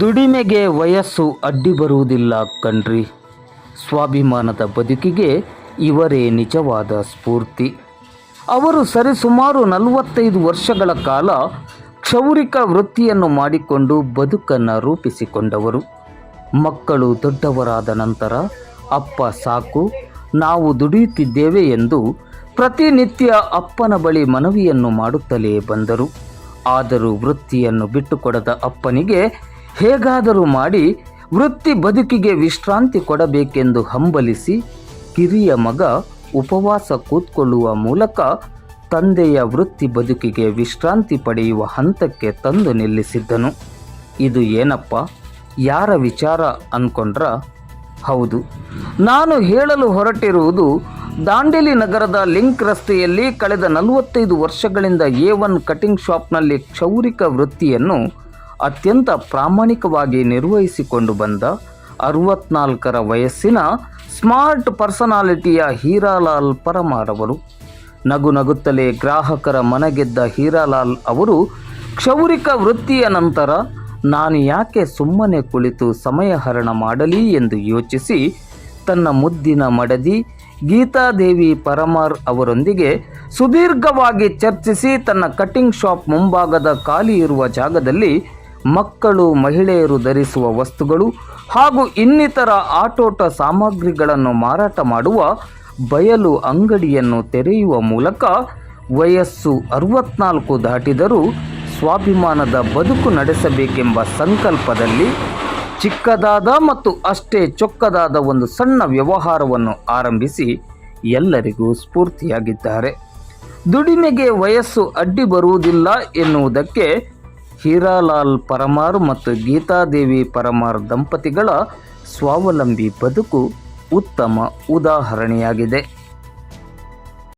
ದುಡಿಮೆಗೆ ವಯಸ್ಸು ಅಡ್ಡಿ ಬರುವುದಿಲ್ಲ ಕಣ್ರಿ. ಸ್ವಾಭಿಮಾನದ ಬದುಕಿಗೆ ಇವರೇ ನಿಜವಾದ ಸ್ಫೂರ್ತಿ. ಅವರು ಸರಿಸುಮಾರು ನಲವತ್ತೈದು ವರ್ಷಗಳ ಕಾಲ ಕ್ಷೌರಿಕ ವೃತ್ತಿಯನ್ನು ಮಾಡಿಕೊಂಡು ಬದುಕನ್ನು ರೂಪಿಸಿಕೊಂಡವರು. ಮಕ್ಕಳು ದೊಡ್ಡವರಾದ ನಂತರ, ಅಪ್ಪ ಸಾಕು, ನಾವು ದುಡಿಯುತ್ತಿದ್ದೇವೆ ಎಂದು ಪ್ರತಿನಿತ್ಯ ಅಪ್ಪನ ಬಳಿ ಮನವಿಯನ್ನು ಮಾಡುತ್ತಲೇ ಬಂದರು. ಆದರೂ ವೃತ್ತಿಯನ್ನು ಬಿಟ್ಟುಕೊಡದ ಅಪ್ಪನಿಗೆ ಹೇಗಾದರೂ ಮಾಡಿ ವೃತ್ತಿ ಬದುಕಿಗೆ ವಿಶ್ರಾಂತಿ ಕೊಡಬೇಕೆಂದು ಹಂಬಲಿಸಿ ಕಿರಿಯ ಮಗ ಉಪವಾಸ ಕೂತ್ಕೊಳ್ಳುವ ಮೂಲಕ ತಂದೆಯ ವೃತ್ತಿ ಬದುಕಿಗೆ ವಿಶ್ರಾಂತಿ ಪಡೆಯುವ ಹಂತಕ್ಕೆ ತಂದು ನಿಲ್ಲಿಸಿದ್ದನು. ಇದು ಏನಪ್ಪ? ಯಾರ ವಿಚಾರ ಅನ್ಕೊಂಡ್ರ? ಹೌದು. ನಾನು ಹೇಳಲು ಹೊರಟಿರುವುದು ದಾಂಡೇಲಿ ನಗರದ ಲಿಂಕ್ ರಸ್ತೆಯಲ್ಲಿ ಕಳೆದ ನಲವತ್ತೈದು ವರ್ಷಗಳಿಂದ ಎ ಒನ್ ಕಟಿಂಗ್ ಶಾಪ್ನಲ್ಲಿ ಕ್ಷೌರಿಕ ವೃತ್ತಿಯನ್ನು ಅತ್ಯಂತ ಪ್ರಾಮಾಣಿಕವಾಗಿ ನಿರ್ವಹಿಸಿಕೊಂಡು ಬಂದ ಅರವತ್ನಾಲ್ಕರ ವಯಸ್ಸಿನ ಸ್ಮಾರ್ಟ್ ಪರ್ಸನಾಲಿಟಿಯ ಹೀರಾಲಾಲ್ ಪರಮಾರವರು. ನಗು ನಗುತ್ತಲೇ ಗ್ರಾಹಕರ ಮನಗೆದ್ದ ಹೀರಾಲಾಲ್ ಅವರು, ಕ್ಷೌರಿಕ ವೃತ್ತಿಯ ನಂತರ ನಾನು ಯಾಕೆ ಸುಮ್ಮನೆ ಕುಳಿತು ಸಮಯ ಹರಣ ಮಾಡಲಿ ಎಂದು ಯೋಚಿಸಿ, ತನ್ನ ಮುದ್ದಿನ ಮಡದಿ ಗೀತಾದೇವಿ ಪರಮಾರ್ ಅವರೊಂದಿಗೆ ಸುದೀರ್ಘವಾಗಿ ಚರ್ಚಿಸಿ ತನ್ನ ಕಟಿಂಗ್ ಶಾಪ್ ಮುಂಭಾಗದ ಖಾಲಿ ಇರುವ ಜಾಗದಲ್ಲಿ ಮಕ್ಕಳು, ಮಹಿಳೆಯರು ಧರಿಸುವ ವಸ್ತುಗಳು ಹಾಗೂ ಇನ್ನಿತರ ಆಟೋಟ ಸಾಮಗ್ರಿಗಳನ್ನು ಮಾರಾಟ ಮಾಡುವ ಬಯಲು ಅಂಗಡಿಯನ್ನು ತೆರೆಯುವ ಮೂಲಕ ವಯಸ್ಸು ಅರವತ್ನಾಲ್ಕು ದಾಟಿದರೂ ಸ್ವಾಭಿಮಾನದ ಬದುಕು ನಡೆಸಬೇಕೆಂಬ ಸಂಕಲ್ಪದಲ್ಲಿ ಚಿಕ್ಕದಾದ ಮತ್ತು ಅಷ್ಟೇ ಚೊಕ್ಕದಾದ ಒಂದು ಸಣ್ಣ ವ್ಯವಹಾರವನ್ನು ಆರಂಭಿಸಿ ಎಲ್ಲರಿಗೂ ಸ್ಫೂರ್ತಿಯಾಗಿದ್ದಾರೆ. ದುಡಿಮೆಗೆ ವಯಸ್ಸು ಅಡ್ಡಿ ಬರುವುದಿಲ್ಲ ಎನ್ನುವುದಕ್ಕೆ ಹೀರಾಲಾಲ್ ಪರಮಾರ್ ಮತ್ತು ಗೀತಾದೇವಿ ಪರಮಾರ್ ದಂಪತಿಗಳ ಸ್ವಾವಲಂಬಿ ಬದುಕು ಉತ್ತಮ ಉದಾಹರಣೆಯಾಗಿದೆ.